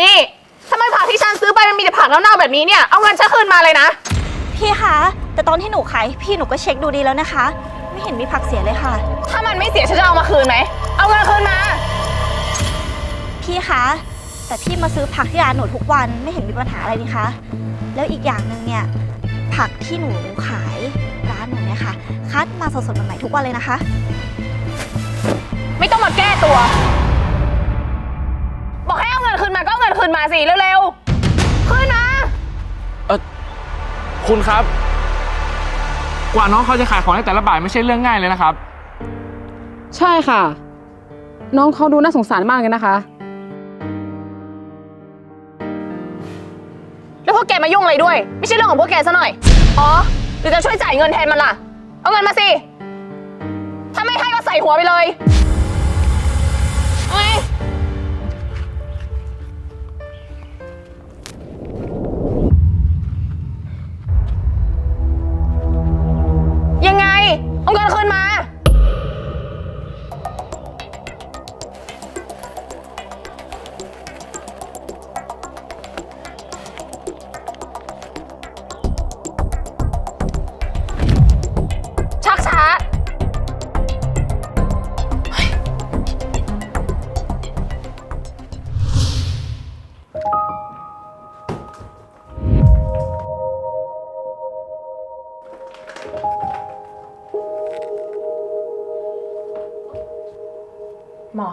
นี่ทำไมผักที่ฉันซื้อไปมันมีแต่ผักเน่าๆแบบนี้เนี่ย เอาเงินฉันคืนมาเลยนะ พี่คะ แต่ตอนที่หนูขาย พี่หนูก็เช็คดูดีแล้วนะคะ ไม่เห็นมีผักเสียเลยค่ะ ถ้ามันไม่เสียฉันจะเอามาคืนไหม เอาเงินคืนมา พี่คะ แต่พี่มาซื้อผักที่ร้านหนูทุกวันไม่เห็นมีปัญหาอะไรนี่คะ แล้วอีกอย่างหนึ่งเนี่ย ผักที่หนูขายร้านหนูเนี่ยค่ะ คัดมาสดๆใหม่ๆทุกวันเลยนะคะ ไม่ต้องมาแก้ตัว นคืนมาก็เอาเงินคืนมาสิเร็วๆคืนมา เออคุณครับ กว่าน้องเขาจะขายของได้แต่ละบาทไม่ใช่เรื่องง่ายเลยนะครับ ใช่ค่ะ น้องเขาดูน่าสงสารมากเลยนะคะ แล้วพวกแกมายุ่งอะไรด้วย ไม่ใช่เรื่องของพวกแกซะหน่อย อ๋อหรือจะช่วยจ่ายเงินแทนมันล่ะ เอาเงินมาสิ ถ้าไม่ให้ก็ใส่หัวไปเลย เอ้ยยัง เอาเงินคืนมา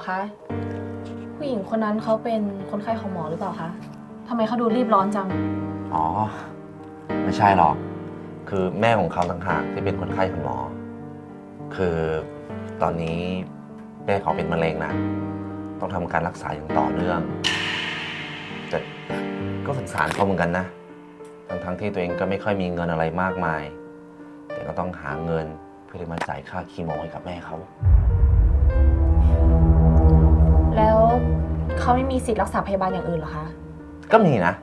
คะ ผู้หญิงคนนั้นเขาเป็นคนไข้ของหมอหรือเปล่าคะทำไมเขาดูรีบร้อนจัง อ๋อ ไม่ใช่หรอก คือแม่ของเขาต่างหากที่เป็นคนไข้ของหมอ คือตอนนี้แม่เขาเป็นมะเร็งนะ ต้องทำการรักษาอย่างต่อเนื่อง แต่ก็สงสารเขาเหมือนกันนะ ทั้งๆที่ตัวเองก็ไม่ค่อยมีเงินอะไรมากมาย แต่ก็ต้องหาเงินเพื่อที่มาจ่ายค่าคีโมให้กับแม่เขา เขาไม่มีสิทธิ์รักษาพยาบาลอย่างอื่นเหรอคะ ก็มีนะ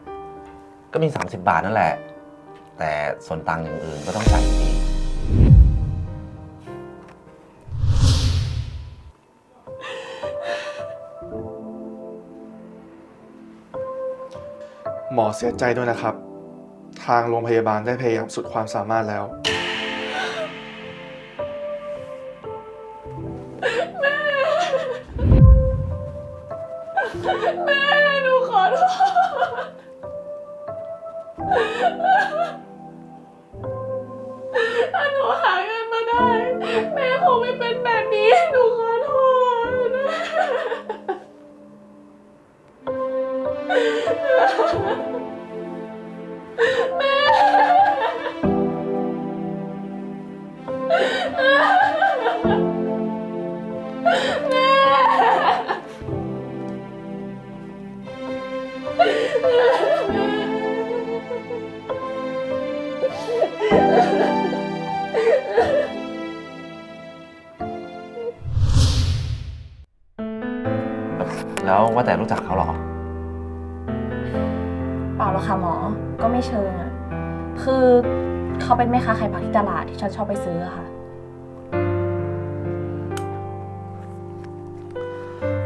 ก็มี 30 บาทนั่นแหละ แต่ส่วนตังค์อย่างอื่นก็ต้องจ่ายอยู่ดีหมอเสียใจด้วยนะครับ ทางโรงพยาบาลได้พยายามสุดความสามารถแล้ว ถ้าหนูหาเงินมาได้ แม่คงไม่เป็นแบบนี้ หนูขอโทษแม่ ล้วว่าแต่รู้จักเขาเหรอ เปล่าหรอกค่ะหมอ ก็ไม่เชิงอะคือเขาเป็นแม่ค้าขายผักที่ตลาดที่ฉันชอบไปซื้ออะค่ะ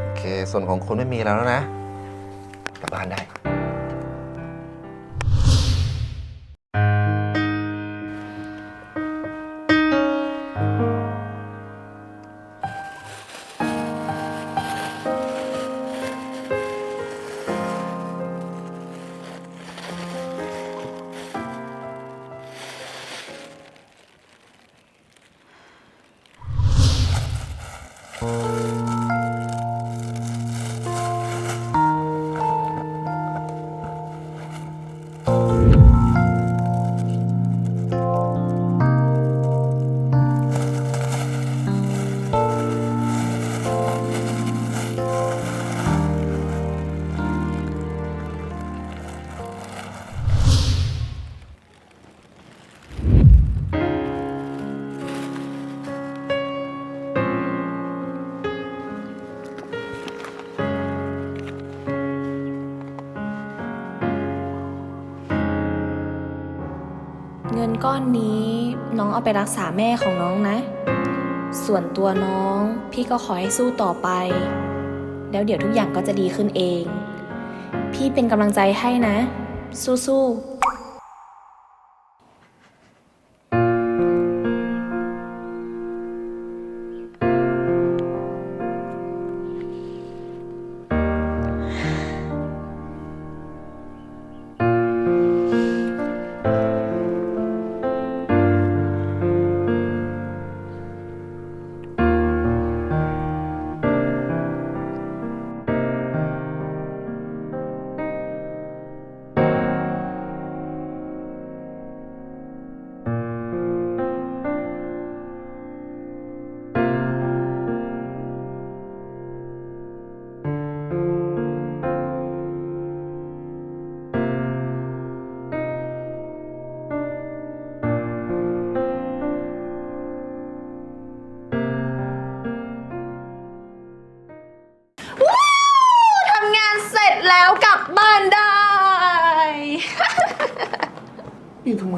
โอเค ส่วนของคุณไม่มีแล้วนะกลับบ้านได้ งินก้อนนี้น้องเอาไปรักษาแม่ของน้องนะ ส่วนตัวน้องพี่ก็ขอให้สู้ต่อไป แล้วเดี๋ยวทุกอย่างก็จะดีขึ้นเอง พี่พี่เป็นกำลังใจให้นะ สู้ๆ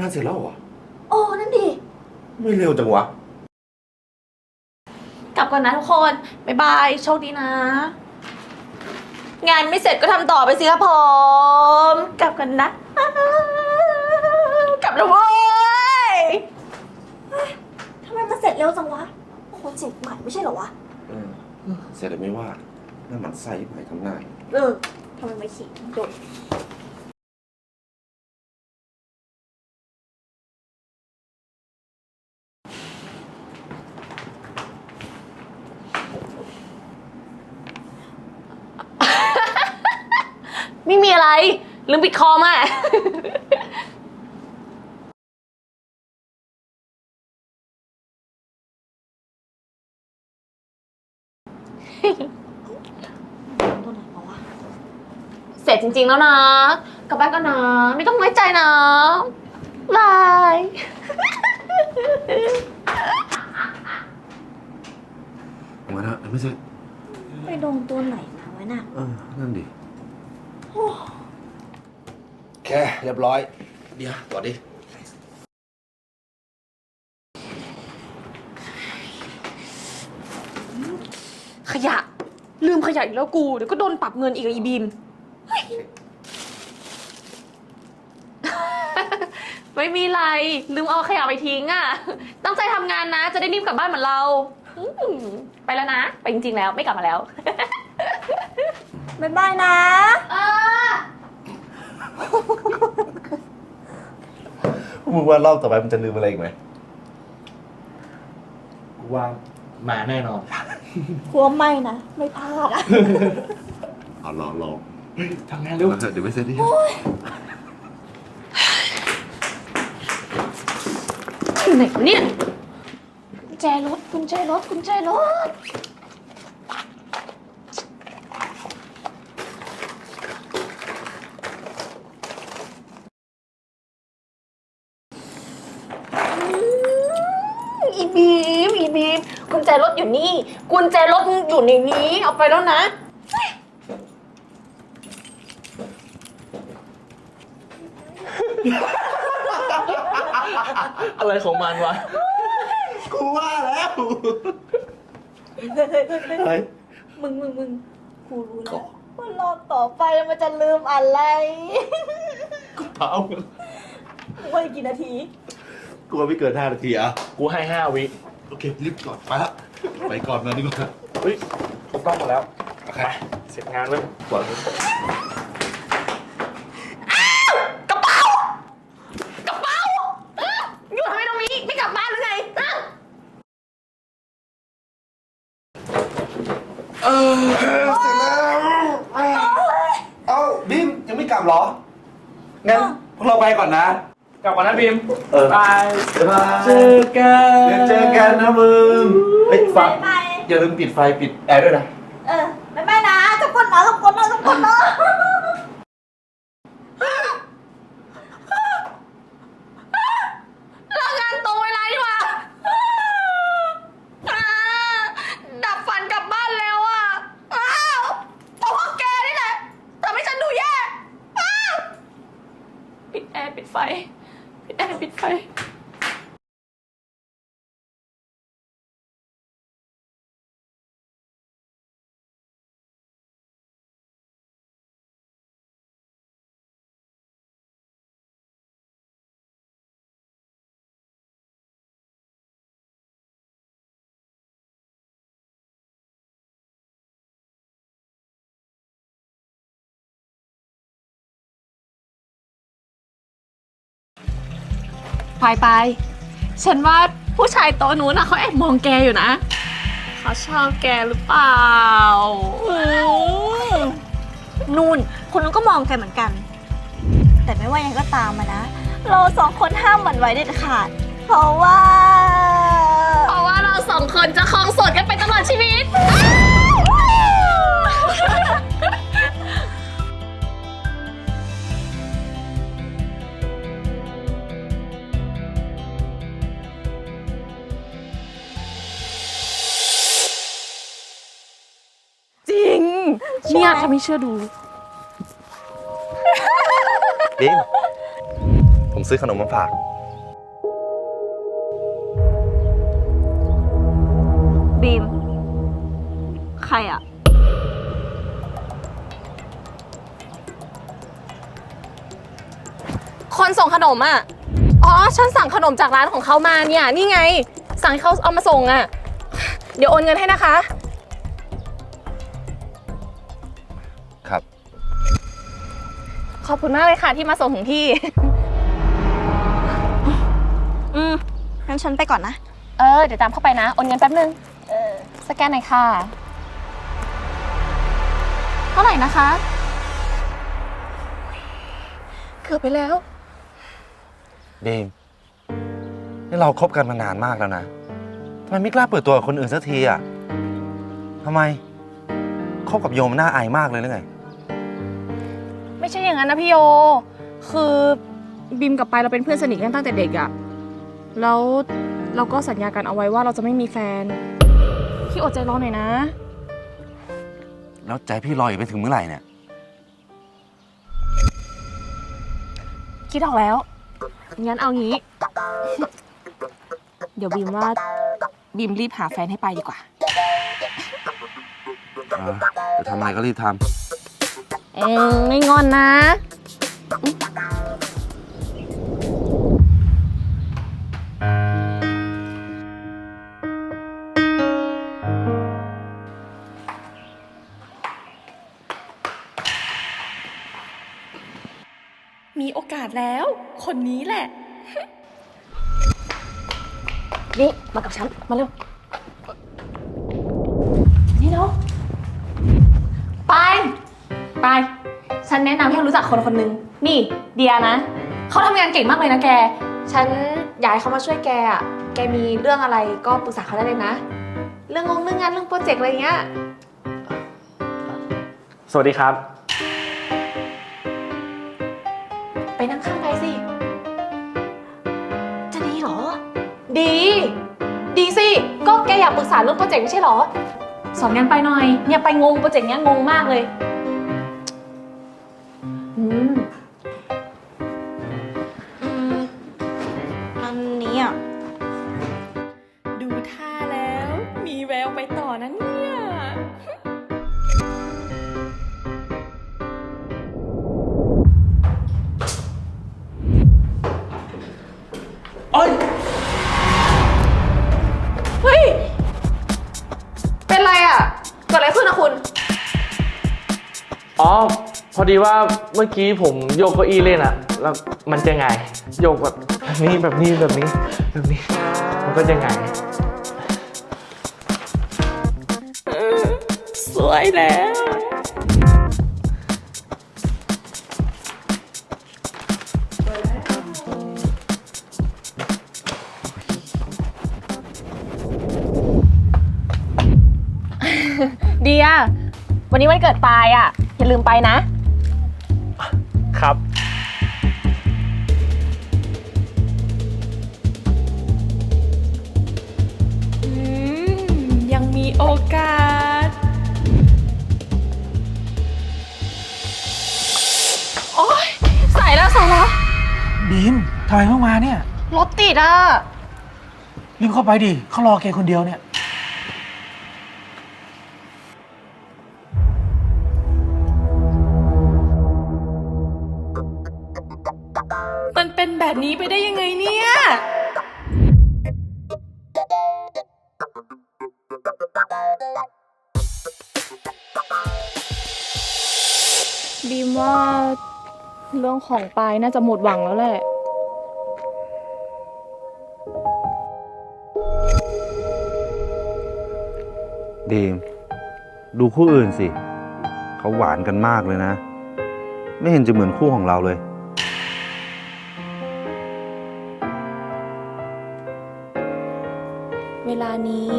านเสร็จแล้วเหรอโอ้นั่นดิ ไม่เร็วจังวะ กลับก่อนนะทุกคน บ๊ายบาย โชคดีนะ งานไม่เสร็จก็ทำต่อไปสิครับผม กลับกันนะ กลับแล้วเว้ยทำไมมันเสร็จเร็วจังวะโปรเจกต์ใหม่ไม่ใช่เหรอวะ เออเสร็จแล้วไม่ว่านั่นมันไส้ใหม่ทำหน้า เออทำไมไม่ขี่โดด ไม่มีอะไร ลืมปิดคอมอะตัวไหนมาวะเสร็จจริงๆแล้วนะ กลับบ้านกันนะ ไม่ต้องไว้ใจนะบายมาแล้วไม่ใช่ไปโดนตัวไหนมาวะน่ะ เออนั่นดิ แค่เรียบร้อย เดี๋ยวต่อดิ ขยะ ลืมขยะอีกแล้วกู เดี๋ยวก็โดนปรับเงินอีกอะอีบีมเฮ้ยไม่มีไร ลืมเอาขยะไปทิ้งอะตั้งใจทำงานนะ จะได้รีบกลับบ้านเหมือนเราอืมไปแล้วนะ ไปจริงๆแล้วไม่กลับมาแล้ว บ๊ายบายนะ มึงว่ารอบต่อไปมันจะลืมอะไรอีกไหมกูว่ามาแน่นอน กลัวไม่นะ ไม่พลาดอะเอาลองลองทำงานเร็วเดี๋ยวไม่เสร็จดิไหนวะเนี่ยกุญแจรถกุญแจรถกุญแจรถ อีบีมอีบีมกุญแจรถ อยู่นี่ กุญแจรถอยู่ในนี้ เอาไปแล้วนะ อะไรของมันวะ กูว่าแล้วอะไรมึงมึงมึงกูรู้แล้วว่ารอบต่อไปมันจะลืมอะไรเปล่าว่าอีกกี่นาทีกูว่าไม่เกินห้านาทีอะ กูให้ห้าวิ โอเค รีบก่อนไปละ ไปก่อนนะดีกว่าเฮ้ยถูกต้องหมดแล้วโอเคเสร็จงานเลยก่อนกระเป๋า กระเป๋าอื้ออยู่ทำไมตรงนี้ ไม่กลับบ้านหรือไงอ้าวเออเสร็จแล้ว เอ้าบิมยังไม่กลับเหรอ งั้นพวกเราไปก่อนนะ กลับก่อนนะบีมเออบายบ๊ายบายเจอกันเดี๋ยวเจอกันนะมึงเฮ้ยฟังบ๊ายบายอย่าลืมปิดไฟปิดแอร์ด้วยนะ เออบ๊ายบายนะทุกคนนะทุกคนนะทุกคนนะเลิกงานตรงเวลาดีกว่าอ่าดับฝันกลับบ้านแล้วอะอ้าวเพราะพวกแกนี่แหละทำให้ฉันดูแย่อ้าวปิดแอร์ปิดไฟ ปิดแอร์ปิดไฟ ปายปายฉันว่าผู้ชายโต๊ะนู้นนะเขาแอบมองแกอยู่นะ เขาชอบแกหรือเปล่า นู่นคุณนุ้นก็มองแกเหมือนกัน แต่ไม่ว่ายังไงก็ตามมานะ เราสองคนห้ามหวั่นไหวเด็ดขาด เพราะว่า เพราะว่าเราสองคนจะครองโสดกันไปตลอดชีวิต เนี่ยถ้าไม่เชื่อดู บีมผมซื้อขนมมาฝาก บีม ใครอะคนส่งขนมอะ อ๋อ ฉันสั่งขนมจากร้านของเขามาเนี่ย นี่ไง สั่งให้เขาเอามาส่งอะ เดี๋ยวโอนเงินให้นะคะ ขอบคุณมากเลยค่ะที่มาส่งถึงที่ อืมงั้นฉันไปก่อนนะ เออ เดี๋ยวตามเข้าไปนะโอนเงินแป๊บนึง เออ สแกนหน่อยค่ะ เท่าไหร่นะคะ เกือบไปแล้ว บีมนี่เราคบกันมานานมากแล้วนะทำไมไม่กล้าเปิดตัวกับคนอื่นสักทีอะทำไมคบกับโยมน่าอายมากเลยหรือไง ไม่ใช่อย่างนั้นนะพี่โย คือบิมกับปายเราเป็นเพื่อนสนิทกันตั้งแต่เด็กอะแล้วเราก็สัญญากันเอาไว้ว่าเราจะไม่มีแฟน พี่อดใจรอหน่อยนะ แล้วใจพี่รออยู่ไปถึงเมื่อไหร่เนี่ย คิดออกแล้ว งั้นเอางี้ เดี๋ยวบีมว่าบีมรีบหาแฟนให้ไปายดีกว่าเออจะทำอะไรก็รีบท เอ็งไม่งอนนะ มีโอกาสแล้ว คนนี้แหละ นี่ มากับฉัน มาเร็ว นี่เนาะ ไป ไปฉันแนะนำให้รู้จักคนคนหนึ่งนี่เดียนะ เขาทำงานเก่งมากเลยนะแก ฉันอยากให้เขามาช่วยแกอะ แกมีเรื่องอะไรก็ปรึกษาเขาได้เลยนะ เรื่องงงเรื่องงานเรื่องโปรเจกต์อะไรเงี้ย สวัสดีครับ ไปนั่งข้างไปสิ จะดีเหรอ ดี ดีสิ ก็แกอยากปรึกษาเรื่องโปรเจกต์ไม่ใช่เหรอ สอนงานไปหน่อย เนี่ยไปงงโปรเจกต์เนี้ยงงมากเลย ต่อนะเนี่ยเอ้ยเฮ้ย เป็นไรอะเกิดอะไรขึ้นนะคุณ อ๋อ พอดีว่าเมื่อกี้ผมโยกเก้าอี้เล่นอะแล้วมันจะไงายโยกแบบนี้แบบนี้แบบนี้แบบนี้ มันก็จะไงาย สวยแล้ว เดีย วันนี้วันเกิดปายอะ อย่าลืมไปนะ บีมทำไมเพิ่งมาเนี่ยรถติดอะ รีบเข้าไปดิเขารอแกคนเดียวเนี่ย มันเป็นแบบนี้ไปได้ยังไงเนี่ย บีมว่า เรื่องของปายน่าจะหมดหวังแล้วแหละ ดีมดูคู่อื่นสิ เขาหวานกันมากเลยนะ ไม่เห็นจะเหมือนคู่ของเราเลย เวลานี้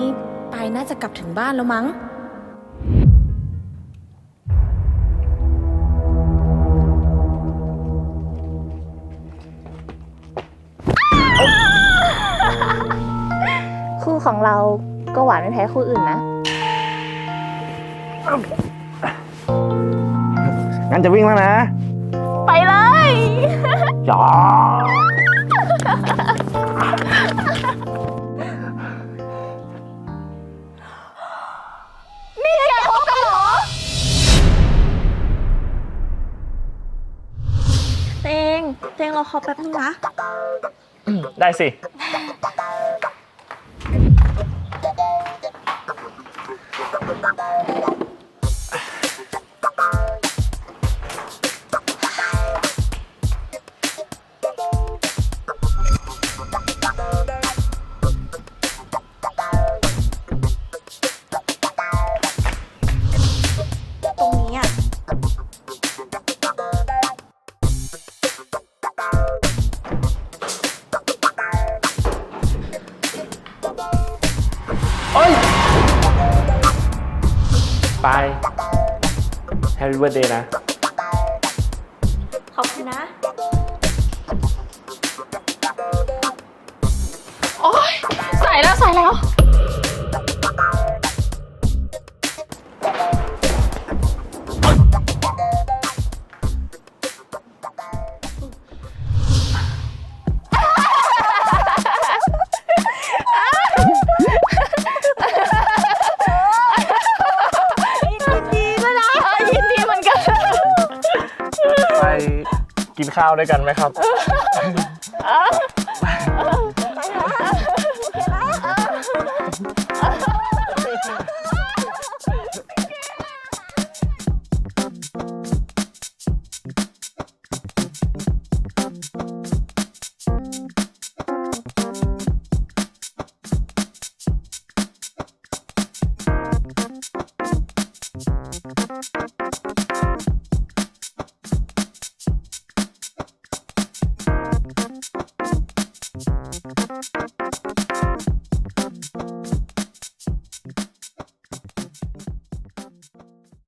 ปายน่าจะกลับถึงบ้านแล้วมั้ง ก็หวานไม่แพ้คู่อื่นนะ งั้นจะวิ่งแล้วนะไปเลยจ้าเตงเตงรอเขาแป๊บนึงนะ ได้สิ แฮปปี้เบิร์ดเดย์นะ ขอบคุณนะ โอ๊ยใส่แล้วใส่แล้ว ข้าวด้วยกันไหมครับ ไปนะ